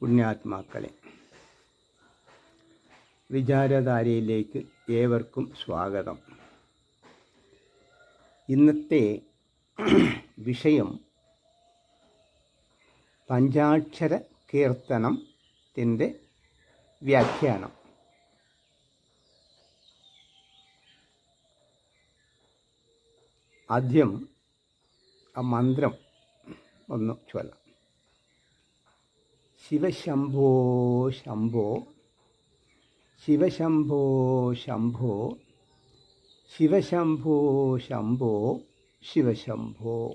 പുണ്യാത്മാക്കളെ. വിചാരധാരയിലേക്ക് ഏവർക്കും സ്വാഗതം. ഇന്നത്തെ വിഷയം പഞ്ചാക്ഷര കീർത്തനത്തിന്റെ വ്യാഖ്യാനം. ആദ്യം ആ മന്ത്രം ഒന്ന് ചൊല്ലാം. ശിവശംഭോ ശംഭോ ശിവശംഭോ ശംഭോ ശിവശംഭോ ശംഭോ ശിവശംഭോ.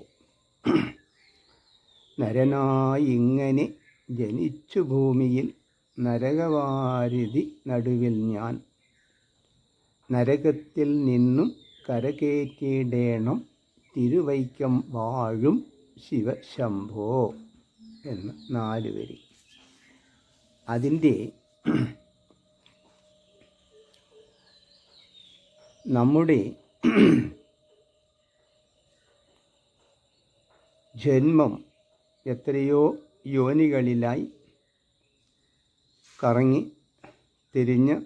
നരനായിങ്ങനെ ജനിച്ചു ഭൂമിയിൽ നരകവാരിധി നടുവിൽ ഞാൻ. നരകത്തിൽ നിന്നും കരകയറ്റിയിടേണം തിരുവൈക്കം വാഴും ശിവശംഭോ എന്ന് നാല് വരി അതിന്റെ നമ്മുടെ ജന്മം എത്രയോ യോനികളിലായി കറങ്ങി തിരിഞ്ഞ്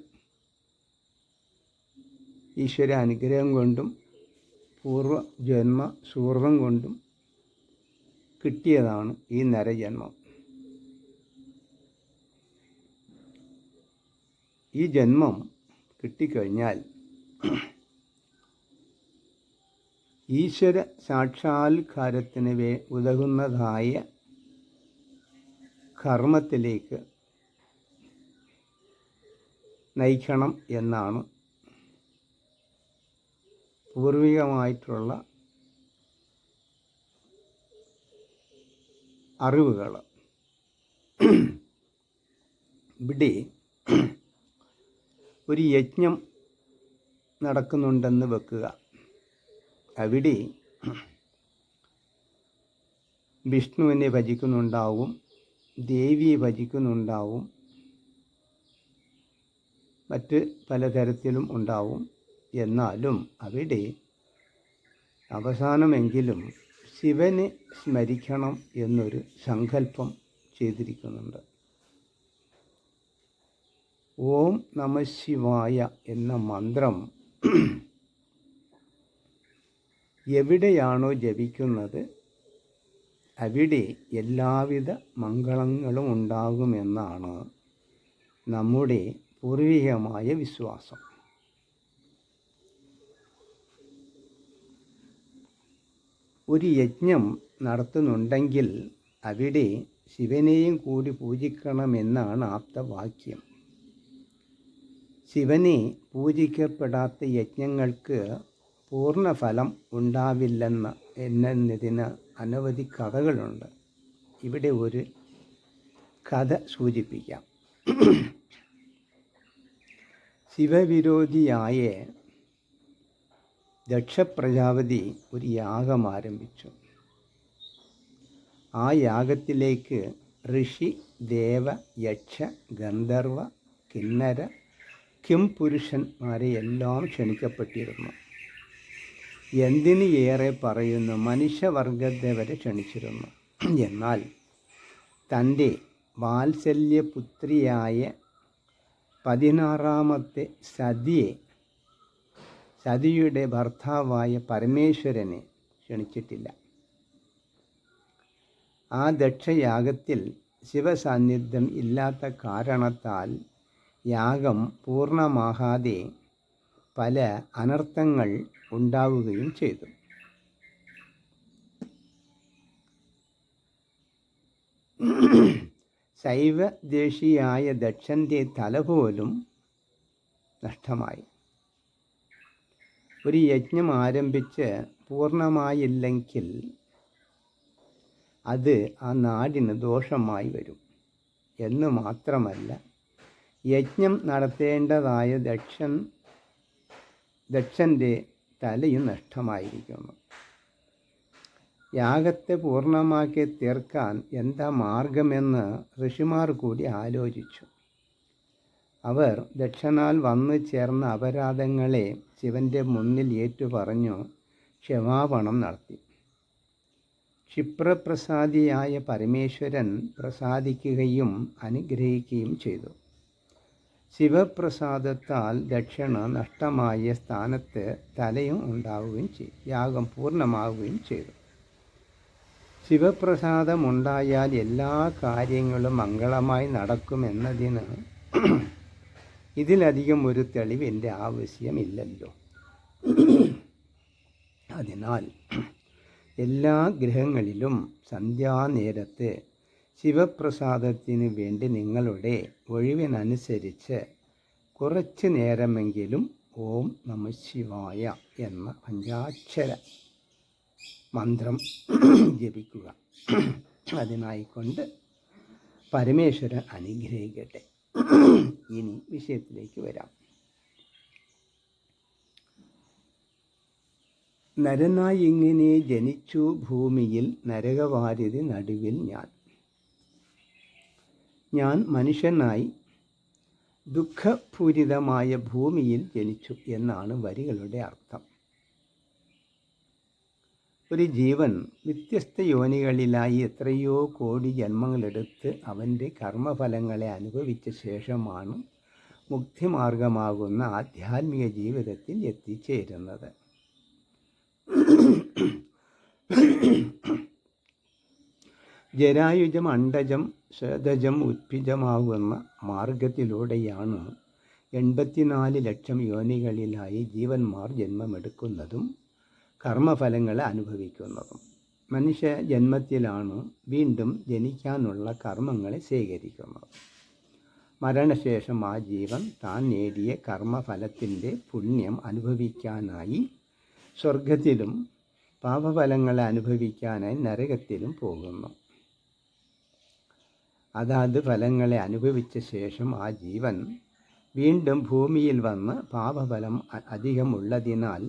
ഈശ്വര അനുഗ്രഹം കൊണ്ടും പൂർവ ജന്മ സുഹൃതം കൊണ്ടും കിട്ടിയതാണ് ഈ നരജന്മം. ഈ ജന്മം കിട്ടിക്കഴിഞ്ഞാൽ ഈശ്വര സാക്ഷാത്കാരത്തിന് വേ ഉതകുന്നതായ കർമ്മത്തിലേക്ക് നയിക്കണം എന്നാണ് പൂർവികമായിട്ടുള്ള അറിവുകൾ. ഇവിടെ ഒരു യജ്ഞം നടക്കുന്നുണ്ടെന്ന് വെക്കുക. അവിടെ വിഷ്ണുവിനെ ഭജിക്കുന്നുണ്ടാവും ദേവിയെ ഭജിക്കുന്നുണ്ടാവും മറ്റ് പലതരത്തിലും ഉണ്ടാവും. എന്നാലും അവിടെ അവസാനമെങ്കിലും ശിവനെ സ്മരിക്കണം എന്നൊരു സങ്കല്പം ചെയ്തിരിക്കുന്നുണ്ട്. ഓം നമ ശിവായ എന്ന മന്ത്രം എവിടെയാണോ ജപിക്കുന്നത് അവിടെ എല്ലാവിധ മംഗളങ്ങളും ഉണ്ടാകുമെന്നാണ് നമ്മുടെ പൂർവികമായ വിശ്വാസം. ഒരു യജ്ഞം നടത്തുന്നുണ്ടെങ്കിൽ അവിടെ ശിവനെയും കൂടി പൂജിക്കണമെന്നാണ് ആപ്തവാക്യം. ശിവനെ പൂജിക്കപ്പെടാത്ത യജ്ഞങ്ങൾക്ക് പൂർണഫലം ഉണ്ടാവില്ലെന്ന് എന്നതിന് അനവധി കഥകളുണ്ട്. ഇവിടെ ഒരു കഥ സൂചിപ്പിക്കാം. ശിവവിരോധിയായ ദക്ഷപ്രജാപതി ഒരു യാഗം ആരംഭിച്ചു. ആ യാഗത്തിലേക്ക് ഋഷി ദേവ യക്ഷ ഗന്ധർവ കിന്നര കിം പുരുഷന്മാരെ എല്ലാം ക്ഷണിക്കപ്പെട്ടിരുന്നു. എന്തിന് ഏറെ പറയുന്നു? മനുഷ്യവർഗത്തെ വരെ ക്ഷണിച്ചിരുന്നു. എന്നാൽ തന്റെ വാത്സല്യപുത്രിയായ പതിനാറാമത്തെ സതിയെ സതിയുടെ ഭർത്താവായ പരമേശ്വരനെ ക്ഷണിച്ചിട്ടില്ല. ആ ദക്ഷയാഗത്തിൽ ശിവസാന്നിധ്യം ഇല്ലാത്ത കാരണത്താൽ യാഗം പൂർണമാകാതെ പല അനർത്ഥങ്ങൾ ഉണ്ടാവുകയും ചെയ്തു. ശൈവദേശിയായ ദക്ഷന്റെ തല പോലും നഷ്ടമായി. ഒരു യജ്ഞം ആരംഭിച്ച് പൂർണമായില്ലെങ്കിൽ അത് ആ നാടിന് ദോഷമായി വരും. എന്ന് മാത്രമല്ല യജ്ഞം നടത്തേണ്ടതായ ദക്ഷൻ ദക്ഷന്റെ തലയും നഷ്ടമായിരിക്കുന്നു. യാഗത്തെ പൂർണമാക്കി തീർക്കാൻ എന്താ മാർഗമെന്ന് ഋഷിമാർ കൂടി ആലോചിച്ചു. അവർ ദക്ഷനാൽ വന്നു ചേർന്ന അപരാധങ്ങളെ ശിവന്റെ മുന്നിൽ ഏറ്റുപറഞ്ഞു ക്ഷമാപണം നടത്തി. ക്ഷിപ്രപ്രസാദിയായ പരമേശ്വരൻ പ്രസാദിക്കുകയും അനുഗ്രഹിക്കുകയും ചെയ്തു. ശിവപ്രസാദത്താൽ ദക്ഷിണ നഷ്ടമായ സ്ഥാനത്ത് തലയും ഉണ്ടാവുകയും ചെയ്തു യാഗം പൂർണമാവുകയും ചെയ്തു. ശിവപ്രസാദമുണ്ടായാൽ എല്ലാ കാര്യങ്ങളും മംഗളമായി നടക്കുമെന്നതിന് ഇതിലധികം ഒരു തെളിവ് തെളിവിന്റെ ആവശ്യമില്ലല്ലോ. അതിനാൽ എല്ലാ ഗ്രഹങ്ങളിലും സന്ധ്യാനേരത്ത് ശിവപ്രസാദത്തിന് വേണ്ടി നിങ്ങളുടെ ഒഴിവിനനുസരിച്ച് കുറച്ച് നേരമെങ്കിലും ഓം നമ ശിവായ എന്ന പഞ്ചാക്ഷര മന്ത്രം ജപിക്കുക. അതിനായിക്കൊണ്ട് പരമേശ്വരൻ അനുഗ്രഹിക്കട്ടെ. ഇനി വിഷയത്തിലേക്ക് വരാം. നരനായി ഇങ്ങനെ ജനിച്ചു ഭൂമിയിൽ നരകവാരിതി നടുവിൽ ഞാൻ. ഞാൻ മനുഷ്യനായി ദുഃഖപൂരിതമായ ഭൂമിയിൽ ജനിച്ചു എന്നാണ് വരികളുടെ അർത്ഥം. ഒരു ജീവൻ വ്യത്യസ്ത യോനികളിലായി എത്രയോ കോടി ജന്മങ്ങളെടുത്ത് അവന്റെ കർമ്മഫലങ്ങളെ അനുഭവിച്ച ശേഷമാണ് മുക്തിമാർഗമാകുന്ന ആധ്യാത്മിക ജീവിതത്തിൽ എത്തിച്ചേരുന്നത്. ജരായുജം അണ്ടജം ശ്വേതജം ഉത്ഭിജമാകുന്ന മാർഗത്തിലൂടെയാണ് എൺപത്തിനാല് ലക്ഷം യോനികളിലായി ജീവന്മാർ ജന്മമെടുക്കുന്നതും കർമ്മഫലങ്ങളെ അനുഭവിക്കുന്നതും. മനുഷ്യ ജന്മത്തിലാണ് വീണ്ടും ജനിക്കാനുള്ള കർമ്മങ്ങളെ സ്വീകരിക്കുന്നത് മരണശേഷം ആ ജീവൻ താൻ നേടിയ കർമ്മഫലത്തിന്റെ പുണ്യം അനുഭവിക്കാനായി സ്വർഗത്തിലും പാപഫലങ്ങളെ അനുഭവിക്കാനായി നരകത്തിലും പോകുന്നു. അതാത് ഫലങ്ങളെ അനുഭവിച്ച ശേഷം ആ ജീവൻ വീണ്ടും ഭൂമിയിൽ വന്ന് പാപഫലം അധികമുള്ളതിനാൽ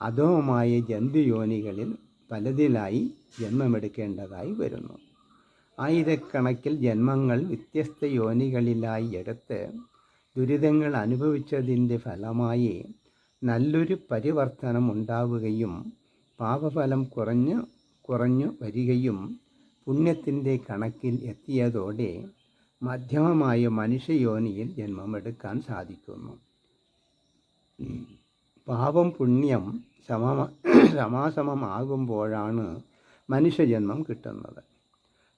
അധോമായ ജന്തുയോനികളിൽ പലതിലായി ജന്മമെടുക്കേണ്ടതായി വരുന്നു. ആയിരക്കണക്കിൽ ജന്മങ്ങൾ വ്യത്യസ്ത യോനികളിലായി എടുത്ത് ദുരിതങ്ങൾ അനുഭവിച്ചതിന്റെ ഫലമായി നല്ലൊരു പരിവർത്തനം ഉണ്ടാവുകയും പാപഫലം കുറഞ്ഞു കുറഞ്ഞു വരികയും പുണ്യത്തിന്റെ കണക്കിൽ എത്തിയതോടെ മധ്യമമായ മനുഷ്യയോനിയിൽ ജന്മമെടുക്കാൻ സാധിക്കുന്നു. പാപം പുണ്യം സമ സമാസമമാകുമ്പോഴാണ് മനുഷ്യജന്മം കിട്ടുന്നത്.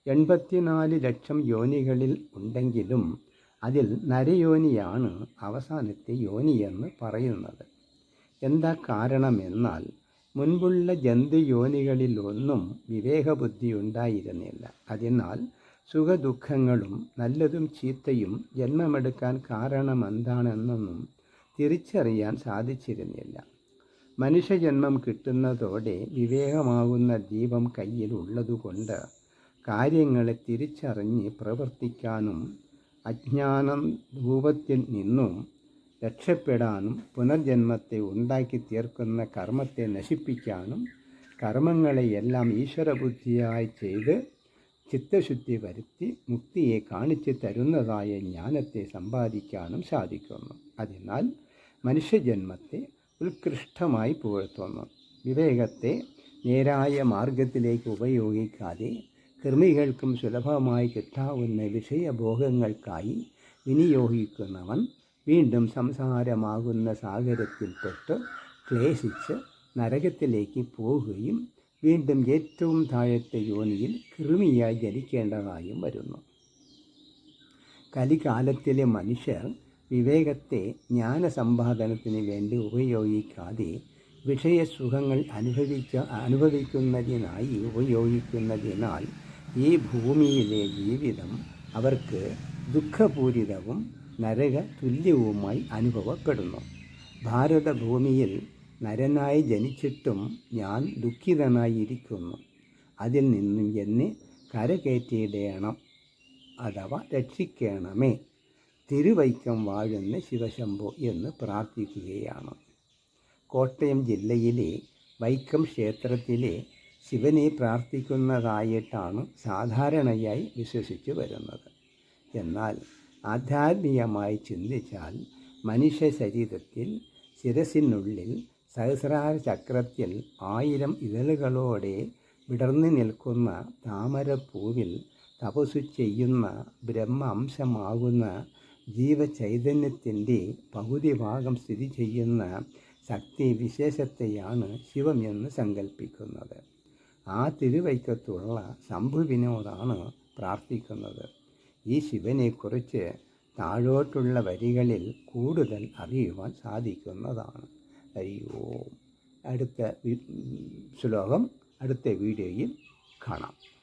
എൺപത്തിനാല് ലക്ഷം യോനികളിൽ ഉണ്ടെങ്കിലും അതിൽ നരയോനിയാണ് അവസാനത്തെ യോനിയെന്ന് പറയുന്നത്. എന്താ കാരണമെന്നാൽ മുൻപുള്ള ജന്തുയോനികളിലൊന്നും വിവേകബുദ്ധി ഉണ്ടായിരുന്നില്ല അതിനാൽ സുഖദുഃഖങ്ങളും നല്ലതും ചീത്തയും ജന്മമെടുക്കാൻ കാരണമെന്താണെന്നൊന്നും തിരിച്ചറിയാൻ സാധിച്ചിരുന്നില്ല. മനുഷ്യജന്മം കിട്ടുന്നതോടെ വിവേകമാകുന്ന ദീപം കയ്യിൽ ഉള്ളതുകൊണ്ട് കാര്യങ്ങളെ തിരിച്ചറിഞ്ഞ് പ്രവർത്തിക്കാനും അജ്ഞാനം രൂപത്തിൽ നിന്നും രക്ഷപ്പെടാനും പുനർജന്മത്തെ ഉണ്ടാക്കി തീർക്കുന്ന കർമ്മത്തെ നശിപ്പിക്കാനും കർമ്മങ്ങളെയെല്ലാം ഈശ്വരബുദ്ധിയായി ചെയ്ത് ചിത്തശുദ്ധി വരുത്തി മുക്തിയെ കാണിച്ചു തരുന്നതായ ജ്ഞാനത്തെ സമ്പാദിക്കാനും സാധിക്കുന്നു. അതിനാൽ മനുഷ്യജന്മത്തെ ഉത്കൃഷ്ടമായി പുകഴ്ത്തുന്നു. വിവേകത്തെ നേരായ മാർഗത്തിലേക്ക് ഉപയോഗിക്കാതെ കൃമികൾക്കും സുലഭമായി കിട്ടാവുന്ന വിഷയഭോഗങ്ങൾക്കായി വിനിയോഗിക്കുന്നവൻ വീണ്ടും സംസാരമാകുന്ന സാഗരത്തിൽപ്പെട്ട് ക്ലേശിച്ച് നരകത്തിലേക്ക് പോവുകയും വീണ്ടും ഏറ്റവും താഴത്തെ യോനിയിൽ കൃമിയായി ജനിക്കേണ്ടതായും വരുന്നു. കലികാലത്തിലെ മനുഷ്യർ വിവേകത്തെ ജ്ഞാനസമ്പാദനത്തിന് വേണ്ടി ഉപയോഗിക്കാതെ വിഷയസുഖങ്ങൾ അനുഭവിക്ക അനുഭവിക്കുന്നതിനായി ഉപയോഗിക്കുന്നതിനാൽ ഈ ഭൂമിയിലെ ജീവിതം അവർക്ക് ദുഃഖപൂരിതവും നരക തുല്യവുമായി അനുഭവപ്പെടുന്നു. ഭാരതഭൂമിയിൽ നരനായി ജനിച്ചിട്ടും ഞാൻ ദുഃഖിതനായിരിക്കുന്നു. അതിൽ നിന്നും എന്നെ കരകയറ്റിയിടേണം അഥവാ രക്ഷിക്കണമേ. തിരുവൈക്കം വാഴുന്ന ശിവശംഭു എന്ന് പ്രാർത്ഥിക്കുകയാണ്. കോട്ടയം ജില്ലയിലെ വൈക്കം ക്ഷേത്രത്തിലെ ശിവനെ പ്രാർത്ഥിക്കുന്നതായിട്ടാണ് സാധാരണയായി വിശ്വസിച്ചു വരുന്നത്. എന്നാൽ ആധ്യാത്മികമായി ചിന്തിച്ചാൽ മനുഷ്യ ശരീരത്തിൽ ശിരസിനുള്ളിൽ സഹസ്രാര ചക്രത്തിൽ ആയിരം ഇതളുകളോടെ വിടർന്നു നിൽക്കുന്ന താമരപ്പൂവിൽ തപസ്സു ചെയ്യുന്ന ബ്രഹ്മ അംശമാകുന്ന ജീവചൈതന്യത്തിന്റെ പകുതി ഭാഗം സ്ഥിതി ചെയ്യുന്ന ശക്തി വിശേഷത്തെയാണ് ശിവം എന്ന് സങ്കല്പിക്കുന്നത് ആ തിരുവൈക്കത്തുള്ള ശംഭുവിനോടാണ് പ്രാർത്ഥിക്കുന്നത്. ഈ ശിവനെക്കുറിച്ച് താഴോട്ടുള്ള വരികളിൽ കൂടുതൽ അറിയുവാൻ സാധിക്കുന്നതാണ്. അയ്യോ അടുത്ത ശ്ലോകം അടുത്ത വീഡിയോയിൽ കാണാം.